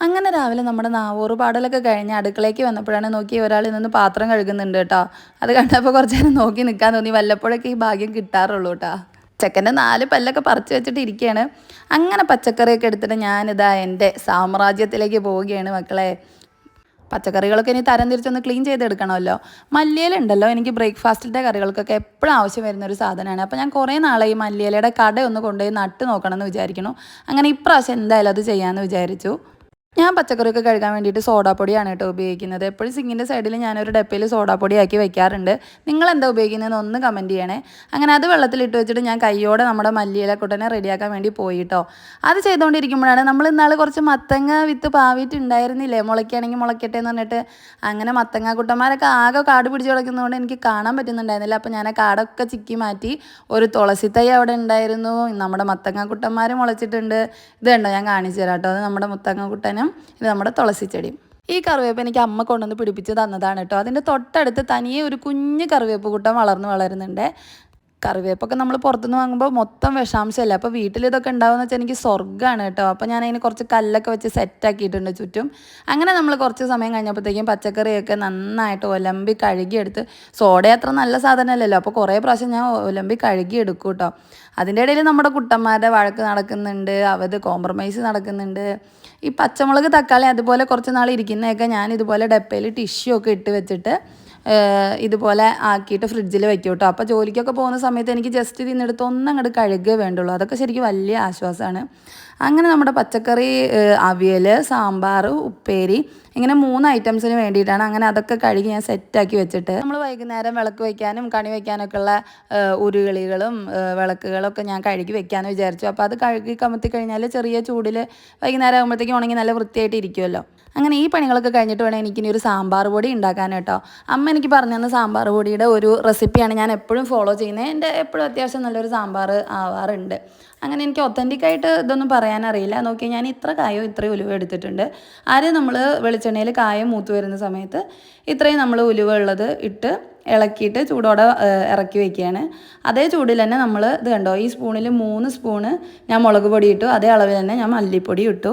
അങ്ങനെ രാവിലെ നമ്മുടെ നാവൂറ് പാടലൊക്കെ കഴിഞ്ഞ് അടുക്കളയ്ക്ക് വന്നപ്പോഴാണ് നോക്കി ഒരാൾ നിന്ന് പാത്രം കഴുകുന്നുണ്ട് കേട്ടോ. അത് കണ്ടപ്പോൾ കുറച്ച് നേരം നോക്കി നിൽക്കാൻ തോന്നി. വല്ലപ്പോഴൊക്കെ ഈ ഭാഗ്യം കിട്ടാറുള്ളൂ കേട്ടോ. ചെക്കന്റെ നാല് പല്ലൊക്കെ പറിച്ചു വെച്ചിട്ട് ഇരിക്കുകയാണ്. അങ്ങനെ പച്ചക്കറിയൊക്കെ എടുത്തിട്ട് ഞാനിതാ എന്റെ സാമ്രാജ്യത്തിലേക്ക് പോവുകയാണ് മക്കളെ. പച്ചക്കറികളൊക്കെ ഇനി തരം തിരിച്ചൊന്ന് ക്ലീൻ ചെയ്തെടുക്കണമല്ലോ. മല്ലിയിലുണ്ടല്ലോ എനിക്ക് ബ്രേക്ക്ഫാസ്റ്റിന്റെ കറികൾക്കൊക്കെ എപ്പോഴും ആവശ്യം വരുന്ന ഒരു സാധനമാണ്. അപ്പോൾ ഞാൻ കുറേ നാളായി മല്ലിയിലയുടെ കട ഒന്ന് കൊണ്ടുപോയി നട്ട് നോക്കണമെന്ന് വിചാരിക്കണു അങ്ങനെ ഇപ്രാവശ്യം എന്തായാലും അത് ചെയ്യാമെന്ന് വിചാരിച്ചു. ഞാൻ പച്ചക്കറിയൊക്കെ കഴുകാൻ വേണ്ടിയിട്ട് സോഡാപ്പൊടിയാണ് കേട്ടോ ഉപയോഗിക്കുന്നത്. എപ്പോഴും സിങ്ങിന്റെ സൈഡിൽ ഞാനൊരു ഡപ്പയിൽ സോഡാപ്പൊടി ആക്കി വെക്കാറുണ്ട്. നിങ്ങൾ എന്താ ഉപയോഗിക്കുന്നതെന്ന് ഒന്ന് കമന്റ് ചെയ്യണേ. അങ്ങനെ അത് വെള്ളത്തിലിട്ട് വെച്ചിട്ട് ഞാൻ കൈയോടെ നമ്മുടെ മല്ലിയിലക്കുട്ടനെ റെഡിയാക്കാൻ വേണ്ടി പോയിട്ടോ. അത് ചെയ്തുകൊണ്ടിരിക്കുമ്പോഴാണ് നമ്മൾ ഇന്നാൾ കുറച്ച് മത്തങ്ങ വിത്ത് പാവിയിട്ടുണ്ടായിരുന്നില്ലേ മുളയ്ക്കുകയാണെങ്കിൽ മുളയ്ക്കട്ടെ എന്ന് പറഞ്ഞിട്ട് അങ്ങനെ മത്തങ്ങ കുട്ടന്മാരൊക്കെ ആകെ കാട് പിടിച്ച് കിടക്കുന്നതുകൊണ്ട് എനിക്ക് കാണാൻ പറ്റുന്നുണ്ടായിരുന്നില്ല. അപ്പോൾ ഞാൻ ആ കാടൊക്കെ ചിക്കി മാറ്റി ഒരു തുളസി തൈ അവിടെ ഉണ്ടായിരുന്നു. നമ്മുടെ മത്തങ്ങ കുട്ടന്മാർ മുളച്ചിട്ടുണ്ട്. ഇത് ഞാൻ കാണിച്ചു തരാം കേട്ടോ. അത് നമ്മുടെ മുത്തങ്ങ കുട്ടനും ഇത് നമ്മുടെ തുളസി ചെടി. ഈ കറിവേപ്പ് എനിക്ക് അമ്മ കൊണ്ടുവന്ന് പിടിപ്പിച്ച് തന്നതാണ് കേട്ടോ. അതിന്റെ തൊട്ടടുത്ത് തനിയെ ഒരു കുഞ്ഞ് കറിവേപ്പ് കൂട്ടം വളർന്ന് വളരുന്നുണ്ട്. കറിവേപ്പൊക്കെ നമ്മൾ പുറത്തുനിന്ന് വാങ്ങുമ്പോൾ മൊത്തം വിഷാംശമല്ലേ അപ്പോൾ വീട്ടിൽ ഇതൊക്കെ ഉണ്ടാവുമെന്ന് വെച്ചാൽ എനിക്ക് സ്വർഗമാണ് കേട്ടോ. അപ്പോൾ ഞാൻ അതിന് കുറച്ച് കല്ലൊക്കെ വെച്ച് സെറ്റാക്കിയിട്ടുണ്ട് ചുറ്റും. അങ്ങനെ നമ്മൾ കുറച്ച് സമയം കഴിഞ്ഞപ്പോഴത്തേക്കും പച്ചക്കറിയൊക്കെ നന്നായിട്ട് ഒലമ്പി കഴുകിയെടുത്ത് സോഡ അത്ര നല്ല സാധനമല്ലല്ലോ? അപ്പോൾ കുറേ പ്രാവശ്യം ഞാൻ ഒലമ്പി കഴുകിയെടുക്കും കേട്ടോ. അതിന്റെ ഇടയിൽ നമ്മുടെ കുട്ടന്മാരുടെ വഴക്ക് നടക്കുന്നുണ്ട് അവത് കോംപ്രമൈസ് നടക്കുന്നുണ്ട്. ഈ പച്ചമുളക് തക്കാളി അതുപോലെ കുറച്ച് നാൾ ഇരിക്കുന്നതൊക്കെ ഞാൻ ഇതുപോലെ ഡപ്പയിൽ ടിഷ്യൂ ഒക്കെ ഇട്ട് വെച്ചിട്ട് ഇതുപോലെ ആക്കിയിട്ട് ഫ്രിഡ്ജിൽ വെക്കും കേട്ടോ അപ്പോൾ ജോലിക്കൊക്കെ പോകുന്ന സമയത്ത് എനിക്ക് ജസ്റ്റ് ഇതിനെടുത്ത് ഒന്നങ്ങോട്ട് കഴുകുകയേ വേണ്ടുള്ളൂ. അതൊക്കെ ശരിക്കും വലിയ ആശ്വാസമാണ് അങ്ങനെ നമ്മുടെ പച്ചക്കറി അവിയൽ സാമ്പാർ ഉപ്പേരി ഇങ്ങനെ മൂന്ന് ഐറ്റംസിന് വേണ്ടിയിട്ടാണ് അങ്ങനെ അതൊക്കെ കഴുകി ഞാൻ സെറ്റാക്കി വെച്ചിട്ട്. നമ്മൾ വൈകുന്നേരം വിളക്ക് വയ്ക്കാനും കണി വയ്ക്കാനൊക്കെ ഉള്ള ഉരുകളികളും വിളക്കുകളൊക്കെ ഞാൻ കഴുകി വെക്കാമെന്ന് വിചാരിച്ചു. അപ്പോൾ അത് കഴുകി കമത്തി കഴിഞ്ഞാൽ ചെറിയ ചൂടിൽ വൈകുന്നേരം ആകുമ്പോഴത്തേക്കും ഉണങ്ങി നല്ല വൃത്തിയായിട്ട് ഇരിക്കുമല്ലോ അങ്ങനെ ഈ പണികളൊക്കെ കഴിഞ്ഞിട്ട് വേണം എനിക്കിനി ഒരു സാമ്പാർ പൊടി ഉണ്ടാക്കാൻ കേട്ടോ. അമ്മ എനിക്ക് പറഞ്ഞു തന്ന സാമ്പാർ പൊടിയുടെ ഒരു റെസിപ്പിയാണ് ഞാൻ എപ്പോഴും ഫോളോ ചെയ്യുന്നത് എന്റെ എപ്പോഴും അത്യാവശ്യം നല്ലൊരു സാമ്പാർ ആവാറുണ്ട്. അങ്ങനെ എനിക്ക് ഒത്തന്റിക് ആയിട്ട് ഇതൊന്നും പറയാനറിയില്ല നോക്കി ഞാൻ ഇത്ര കായോ ഇത്രയും ഉലുവ എടുത്തിട്ടുണ്ട്. ആദ്യം നമ്മൾ വെളിച്ചെണ്ണയിൽ കായം മൂത്ത് വരുന്ന സമയത്ത് ഇത്രയും നമ്മൾ ഉലുവ ഉള്ളത് ഇട്ട് ഇളക്കിയിട്ട് ചൂടോടെ ഇറക്കി വെക്കുകയാണ്. അതേ ചൂടിൽ തന്നെ നമ്മൾ ഇത് കണ്ടോ? ഈ സ്പൂണിൽ മൂന്ന് സ്പൂണ് ഞാൻ മുളക് പൊടി ഇട്ടു. അതേ അളവിൽ തന്നെ ഞാൻ മല്ലിപ്പൊടി ഇട്ടു.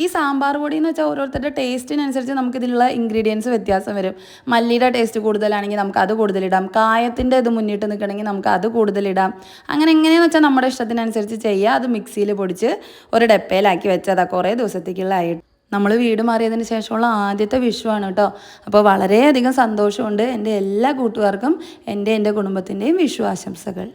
ഈ സാമ്പാർ പൊടി എന്ന് വെച്ചാൽ ഓരോരുത്തരുടെ ടേസ്റ്റിനനുസരിച്ച് നമുക്കിതിലുള്ള ഇൻഗ്രീഡിയൻസ് വ്യത്യാസം വരും. മല്ലിയുടെ ടേസ്റ്റ് കൂടുതലാണെങ്കിൽ നമുക്ക് അത് കൂടുതലിടാം. കായത്തിന്റെ ഇത് മുന്നിട്ട് നിൽക്കണമെങ്കിൽ നമുക്ക് അത് കൂടുതലിടാം. അങ്ങനെ എങ്ങനെയെന്ന് വെച്ചാൽ നമ്മുടെ ഇഷ്ടത്തിനനുസരിച്ച് ചെയ്യുക അത് മിക്സിയിൽ പൊടിച്ച് ഒരു ഡപ്പയിലാക്കി വെച്ചതാ. കുറേ ദിവസത്തേക്കുള്ള ആയിട്ട്. നമ്മൾ വീട് മാറിയതിന് ശേഷമുള്ള ആദ്യത്തെ വിഷുവാണ് കേട്ടോ. അപ്പോൾ വളരെയധികം സന്തോഷമുണ്ട്. എന്റെ എല്ലാ കൂട്ടുകാർക്കും എന്റെ എന്റെ കുടുംബത്തിന്റെയും വിഷു ആശംസകൾ.